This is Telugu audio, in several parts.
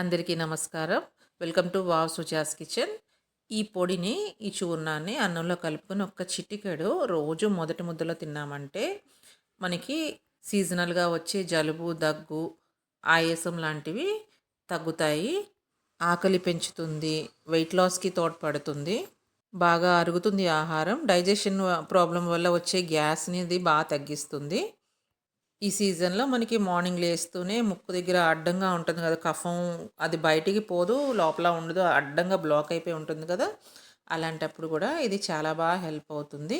అందరికీ నమస్కారం. Welcome to wow Suja's kitchen. ఈ పొడిని ఈ చూర్ణాన్ని అన్నంలో కలుపుకొని ఒక్క చిటికెడు రోజు మొదటి ముద్దలో తిన్నామంటే మనకి సీజనల్గా వచ్చే జలుబు దగ్గు ఆయాసం లాంటివి తగ్గుతాయి. ఆకలి పెంచుతుంది వెయిట్ లాస్కి తోడ్పడుతుంది బాగా అరుగుతుంది ఆహారం. డైజెషన్ ప్రాబ్లం వల్ల వచ్చే గ్యాస్ని ఇది బాగా తగ్గిస్తుంది. ఈ సీజన్‌లో మనకి మార్నింగ్ లేస్తూనే ముక్కు దగ్గర అడ్డంగా ఉంటుంది కదా! కఫం అది బయటికి పోదు. లోపల ఉండదు. అడ్డంగా బ్లాక్ అయిపోయి ఉంటుంది కదా! అలాంటప్పుడు కూడా ఇది చాలా బాగా హెల్ప్ అవుతుంది.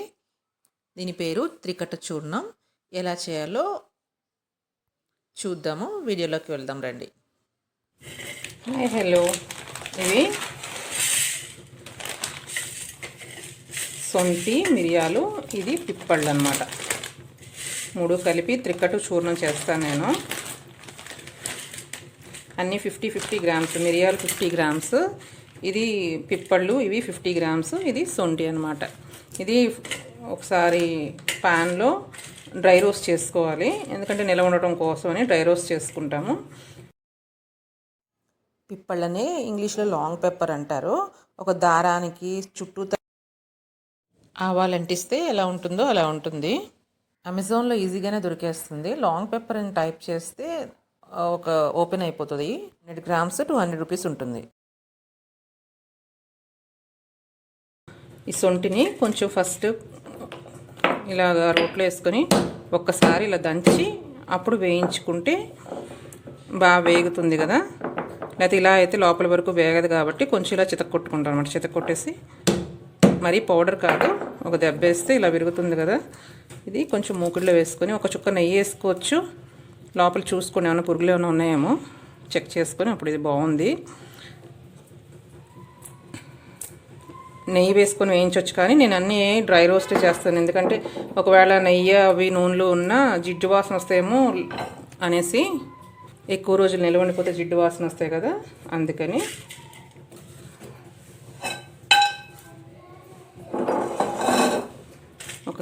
దీని పేరు త్రికట చూర్ణం. ఎలా చేయాలో చూద్దాము. వీడియోలోకి వెళ్దాం రండి. హాయ్ హలో ఇవి సొంటి మిరియాలు ఇది పిప్పళ్ళు అనమాట మూడు కలిపి త్రిక్కటు చూర్ణం చేస్తాను నేను. అన్నీ ఫిఫ్టీ ఫిఫ్టీ గ్రామ్స్ మిరియాలు ఫిఫ్టీ గ్రామ్స్. ఇది పిప్పళ్ళు ఇవి ఫిఫ్టీ గ్రామ్స్. ఇది సొంటి అనమాట ఇది ఒకసారి ప్యాన్లో డ్రై రోస్ట్ చేసుకోవాలి. ఎందుకంటే నిలవ ఉండటం కోసమని డ్రై రోస్ట్ చేసుకుంటాము. పిప్పళ్ళని ఇంగ్లీష్‌లో లాంగ్ పెప్పర్ అంటారు. ఒక దారానికి చుట్టూ ఆవాలంటిస్తే ఎలా ఉంటుందో అలా ఉంటుంది. అమెజాన్‌లో ఈజీగానే దొరికేస్తుంది. లాంగ్ పెప్పర్ అని టైప్ చేస్తే ఒక ఓపెన్ అయిపోతుంది హండ్రెడ్ గ్రామ్స్ 200 రూపీస్ ఉంటుంది. ఈ సొంటిని కొంచెం ఫస్ట్ ఇలాగ రోట్లో వేసుకొని ఒక్కసారి ఇలా దంచి అప్పుడు వేయించుకుంటే బాగా వేగుతుంది కదా లేకపోతే ఇలా అయితే లోపల వరకు వేగదు కాబట్టి కొంచెం ఇలా చితక్కొట్టుకుంటాను అనమాట చితక్కొట్టేసి మరీ పౌడర్ కాదు ఒక దెబ్బ వేస్తే ఇలా విరుగుతుంది కదా. ఇది కొంచెం మూకుడులో వేసుకొని ఒక చుక్క నెయ్యి వేసుకోవచ్చు. లోపల చూసుకొని ఏమైనా పురుగులు ఏమైనా ఉన్నాయేమో చెక్ చేసుకొని అప్పుడు ఇది బాగుంది. నెయ్యి వేసుకొని వేయించవచ్చు కానీ నేను అన్నీ డ్రై రోస్ట్ చేస్తాను. ఎందుకంటే ఒకవేళ నెయ్యి అవి నూనెలు ఉన్న జిడ్డు వాసన వస్తాయేమో అనేసి ఎక్కువ రోజులు నిలవండిపోతే జిడ్డు వాసన వస్తాయి కదా అందుకని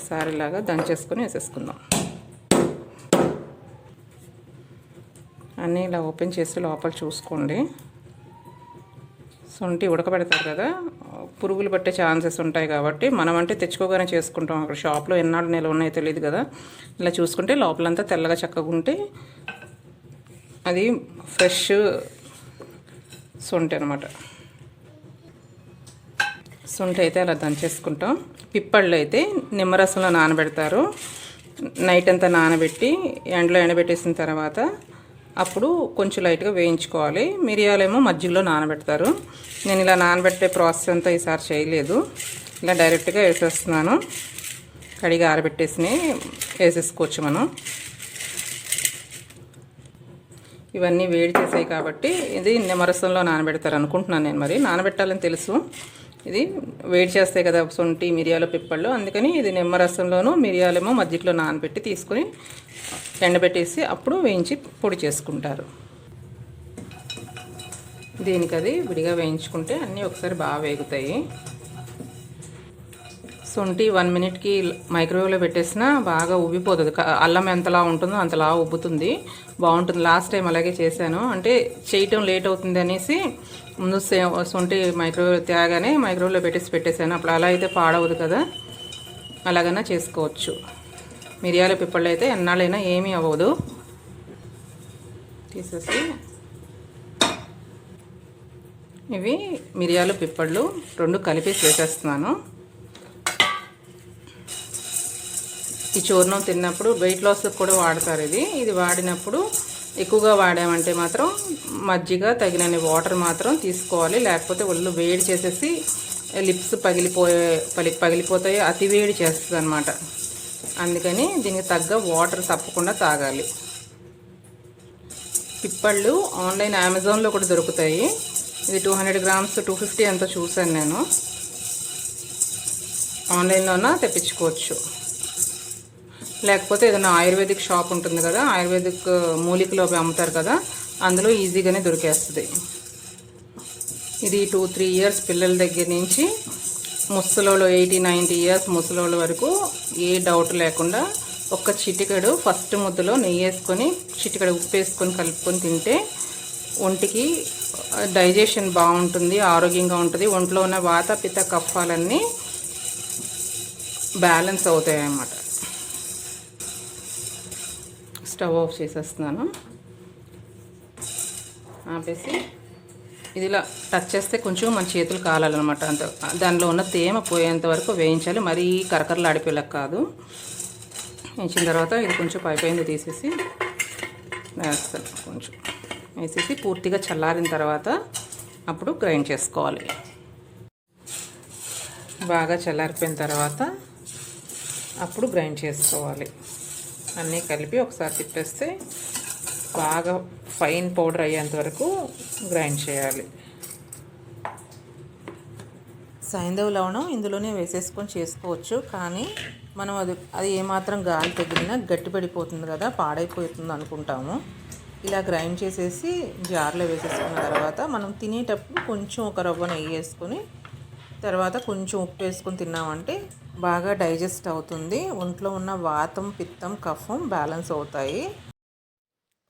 ఒకసారి ఇలాగా దంచేసుకొని వేసేసుకుందాం. అన్నీ ఇలా ఓపెన్ చేసి లోపల చూసుకోండి. సొంటి ఉడకబెడతారు కదా పురుగులు పట్టే ఛాన్సెస్ ఉంటాయి కాబట్టి మనం అంటే తెచ్చుకోగానే చేసుకుంటాం. అక్కడ షాప్లో ఎన్నాళ్ళు నిల్వ ఉన్నాయో తెలియదు కదా. ఇలా చూసుకుంటే లోపలంతా తెల్లగా చక్కగా ఉంటే అది ఫ్రెష్ సొంటి అనమాట సొంటి అయితే అలా దంచేసుకుంటాం. పిప్పళ్ళు అయితే నిమ్మరసంలో నానబెడతారు. నైట్ అంతా నానబెట్టి ఎండలో ఎండబెట్టేసిన తర్వాత అప్పుడు కొంచెం లైట్గా వేయించుకోవాలి. మిరియాలేమో మజ్జిగలో నానబెడతారు. నేను ఇలా నానబెట్టే ప్రాసెస్ అంతా ఈసారి చేయలేదు. ఇలా డైరెక్ట్గా వేసేస్తున్నాను. కడిగి ఆరబెట్టేసి వేసేసుకోవచ్చు మనం. ఇవన్నీ వేడి చేసాయి కాబట్టి ఇది నిమ్మరసంలో నానబెడతారు అనుకుంటున్నాను నేను మరి. నానబెట్టాలని తెలుసు. ఇది వేడి చేస్తాయి కదా సొంటి మిరియాలు పిప్పళ్ళు. అందుకని ఇది నిమ్మరసంలోనూ మిరియాలేమో మజ్జిగలో నానబెట్టి తీసుకొని ఎండబెట్టేసి అప్పుడు వేయించి పొడి చేసుకుంటారు. దీనికి అది విడిగా వేయించుకుంటే అన్నీ ఒకసారి బాగా వేగుతాయి. సొంటి వన్ మినిట్కి మైక్రోవేవ్లో పెట్టేసినా బాగా ఉబ్బిపోతుంది. అల్లం ఎంతలా ఉంటుందో అంతలా ఉబ్బుతుంది. బాగుంటుంది. లాస్ట్ టైం అలాగే చేశాను. అంటే చేయటం లేట్ అవుతుంది అనేసి ముందు సొంటి మైక్రోవేవ్ తేగానే మైక్రోవేవ్లో పెట్టేసి పెట్టేశాను. అప్పుడు అలా అయితే పాడవదు కదా. అలాగైనా చేసుకోవచ్చు. మిరియాల పిప్పళ్ళు అయితే ఎన్నాళ్ళైనా ఏమీ అవ్వదు. తీసేసి ఇవి మిరియాలు పిప్పళ్ళు రెండు కలిపేసి వేసేస్తున్నాను. ఈ చూర్ణం తిన్నప్పుడు వెయిట్ లాస్కి కూడా వాడతారు ఇది. ఇది వాడినప్పుడు ఎక్కువగా వాడామంటే మాత్రం మజ్జిగ తగినన్ని వాటర్ మాత్రం తీసుకోవాలి. లేకపోతే ఒళ్ళు వేడి చేసేసి లిప్స్ పగిలిపోయే పలి పగిలిపోతాయి అతి వేడి చేస్తుంది అనమాట అందుకని దీనికి తగ్గ వాటర్ తప్పకుండా తాగాలి. పిప్పళ్ళు ఆన్లైన్ అమెజాన్లో కూడా దొరుకుతాయి. ఇది two hundred grams two fifty ఎంతో చూశాను నేను. ఆన్లైన్లోన తెప్పించుకోవచ్చు. లేకపోతే ఏదైనా ఆయుర్వేదిక్ షాప్ ఉంటుంది కదా ఆయుర్వేదిక్ మూలికలు అవి అమ్ముతారు కదా అందులో ఈజీగానే దొరికేస్తుంది. ఇది టూ త్రీ ఇయర్స్ పిల్లల దగ్గర నుంచి ముసలోళ్ళు ఎయిటీ నైంటీ ఇయర్స్ ముసలోళ్ళ వరకు ఏ డౌట్ లేకుండా ఒక్క చిటికెడు ఫస్ట్ ముద్దలో నెయ్యి వేసుకొని చిటికెడు ఉప్పు వేసుకొని కలుపుకొని తింటే ఒంటికి డైజెషన్ బాగుంటుంది ఆరోగ్యంగా ఉంటుంది. ఒంట్లో ఉన్న వాత పిత్త కఫాలన్నీ బ్యాలెన్స్ అవుతాయి అన్నమాట స్టవ్ ఆఫ్ చేసేస్తున్నాను. ఆపేసి ఇది ఇలా టచ్ చేస్తే కొంచెం మన చేతులు కాలాలన్నమాట. అంత దానిలో ఉన్న తేమ పోయేంత వరకు వేయించాలి. మరీ కరకరలు ఆడిపోయేలా కాదు. వేయించిన తర్వాత ఇది కొంచెం పైపోయింది తీసేసి వేస్తాను కొంచెం. వేసేసి పూర్తిగా చల్లారిన తర్వాత అప్పుడు గ్రైండ్ చేసుకోవాలి. బాగా చల్లారిపోయిన తర్వాత అప్పుడు గ్రైండ్ చేసుకోవాలి. అన్నీ కలిపి ఒకసారి తిప్పేస్తే బాగా ఫైన్ పౌడర్ అయ్యేంత వరకు గ్రైండ్ చేయాలి. సైంధవ లవణం ఇందులోనే వేసేసుకొని చేసుకోవచ్చు కానీ మనం అది అది ఏమాత్రం గాలి తగిలినా గట్టిపడిపోతుంది కదా పాడైపోతుంది అనుకుంటాము. ఇలా గ్రైండ్ చేసేసి జార్లో వేసేసుకున్న తర్వాత మనం తినేటప్పుడు కొంచెం ఒక రవ్వ నెయ్యి వేసుకొని తర్వాత కొంచెం ఉప్పు వేసుకొని తిన్నామంటే బాగా డైజెస్ట్ అవుతుంది. ఒంట్లో ఉన్న వాతం పిత్తం కఫం బ్యాలెన్స్ అవుతాయి.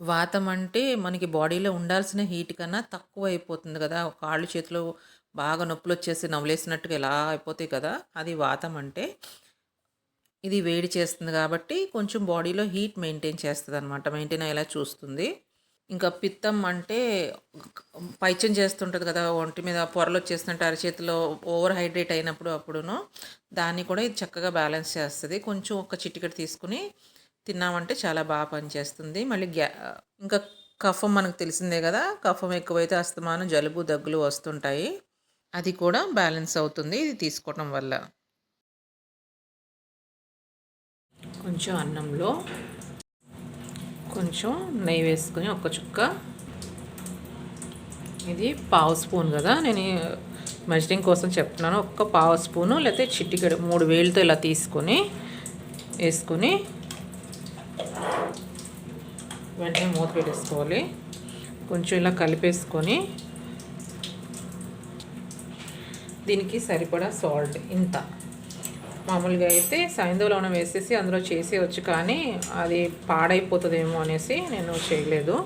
వాతం అంటే మనకి బాడీలో ఉండాల్సిన హీట్ కన్నా తక్కువ అయిపోతుంది కదా. కాళ్ళు చేతులు బాగా నొప్పులు వచ్చేసి నవ్వులేసినట్టుగా ఎలా అయిపోతాయి కదా. అది వాతం అంటే ఇది వేడి చేస్తుంది కాబట్టి కొంచెం బాడీలో హీట్ మెయింటైన్ చేస్తుంది అనమాట మెయింటైన్ అయ్యేలా చూస్తుంది. ఇంకా పిత్తం అంటే పైచం చేస్తుంటుంది కదా ఒంటి మీద పొరలు వచ్చేస్తుంటే అరచేతిలో ఓవర్ హైడ్రేట్ అయినప్పుడు అప్పుడును దాన్ని కూడా ఇది చక్కగా బ్యాలెన్స్ చేస్తుంది. కొంచెం ఒక చిటికెట్ తీసుకుని తిన్నామంటే చాలా బాగా పనిచేస్తుంది. మళ్ళీ గ్యా ఇంకా కఫం మనకు తెలిసిందే కదా కఫం ఎక్కువైతే అస్తమానం జలుబు దగ్గులు వస్తుంటాయి. అది కూడా బ్యాలెన్స్ అవుతుంది ఇది తీసుకోవటం వల్ల. కొంచెం అన్నంలో కొంచెం నెయ్యి వేసుకుని ఒక చుక్క. ఇది పావు స్పూన్ కదా నేను మెజరింగ్ కోసం చెప్తున్నాను. ఒక్క పావు స్పూను లేకపోతే చిట్టికడ మూడు వేలతో ఇలా తీసుకొని వేసుకొని వెంటనే మూత పెట్టేసుకోవాలి. కొంచెం ఇలా కలిపేసుకొని దీనికి సరిపడా సాల్ట్ ఇంత. మామూలుగా అయితే సాయంత్రంలో వేసేసి అందులో చేసేయచ్చు కానీ అది పాడైపోతుందేమో అనేసి నేను చేయలేదు.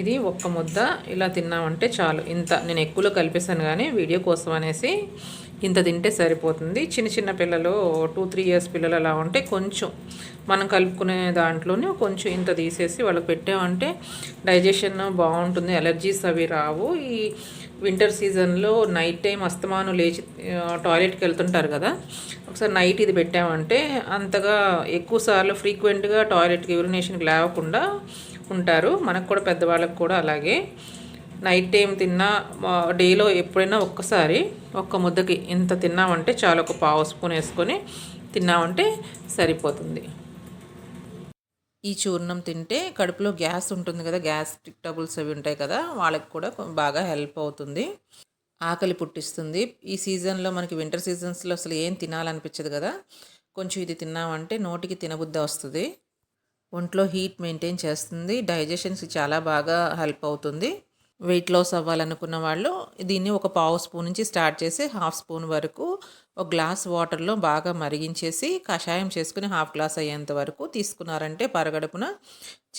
ఇది ఒక్క ముద్ద ఇలా తిన్నామంటే చాలు. ఇంత నేను ఎక్కువలో కలిపేశాను కానీ వీడియో కోసం అనేసి ఇంత తింటే సరిపోతుంది. చిన్న చిన్న పిల్లలు టూ త్రీ ఇయర్స్ పిల్లలు అలా ఉంటే కొంచెం మనం కలుపుకునే దాంట్లోనే కొంచెం ఇంత తీసేసి వాళ్ళకి పెట్టామంటే డైజెషన్ బాగుంటుంది. ఎలర్జీస్ అవి రావు. ఈ వింటర్ సీజన్లో నైట్ టైం అస్తమానం లేచి టాయిలెట్కి వెళ్తుంటారు కదా. ఒకసారి నైట్ ఇది పెట్టామంటే అంతగా ఎక్కువసార్లు ఫ్రీక్వెంట్గా టాయిలెట్కి యూరినేషన్కి లేవకుండా ఉంటారు. మనకు కూడా పెద్దవాళ్ళకి కూడా అలాగే. నైట్ టైం తిన్నా డేలో ఎప్పుడైనా ఒక్కసారి ఒక్క ముద్దకి ఇంత తిన్నామంటే చాలా ఒక పావు స్పూన్ వేసుకొని తిన్నామంటే సరిపోతుంది. ఈ చూర్ణం తింటే కడుపులో గ్యాస్ ఉంటుంది కదా గ్యాస్ట్రిక్ ట్రబుల్స్ అవి ఉంటాయి కదా వాళ్ళకి కూడా బాగా హెల్ప్ అవుతుంది. ఆకలి పుట్టిస్తుంది. ఈ సీజన్లో మనకి వింటర్ సీజన్స్లో అసలు ఏం తినాలనిపించదు కదా. కొంచెం ఇది తిన్నామంటే నోటికి తినబుద్ధి వస్తుంది. ఒంట్లో హీట్ మెయింటైన్ చేస్తుంది. డైజెషన్స్కి చాలా బాగా హెల్ప్ అవుతుంది. వెయిట్ లాస్ అవ్వాలనుకున్న వాళ్ళు దీన్ని ఒక పావు స్పూన్ నుంచి స్టార్ట్ చేసి హాఫ్ స్పూన్ వరకు ఒక గ్లాస్ వాటర్లో బాగా మరిగించేసి కషాయం చేసుకుని హాఫ్ గ్లాస్ అయ్యేంత వరకు తీసుకున్నారంటే పరగడుపున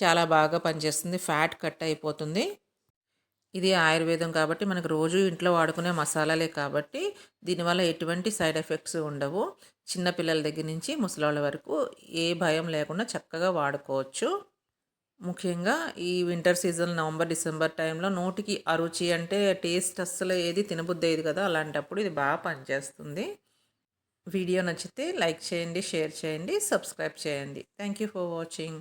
చాలా బాగా పనిచేస్తుంది. ఫ్యాట్ కట్ అయిపోతుంది. ఇది ఆయుర్వేదం కాబట్టి మనకు రోజు ఇంట్లో వాడుకునే మసాలాలే కాబట్టి దీనివల్ల ఎటువంటి సైడ్ ఎఫెక్ట్స్ ఉండవు. చిన్నపిల్లల దగ్గర నుంచి ముసలాళ్ళ వరకు ఏ భయం లేకుండా చక్కగా వాడుకోవచ్చు. ముఖ్యంగా ఈ వింటర్ సీజన్ నవంబర్ డిసెంబర్ టైంలో నోటికి అరుచి అంటే టేస్ట్ అస్సలు ఏది తినబుద్దేది కదా అలాంటప్పుడు ఇది బాగా పనిచేస్తుంది. వీడియో నచ్చితే లైక్ చేయండి షేర్ చేయండి సబ్స్క్రైబ్ చేయండి. Thank you for watching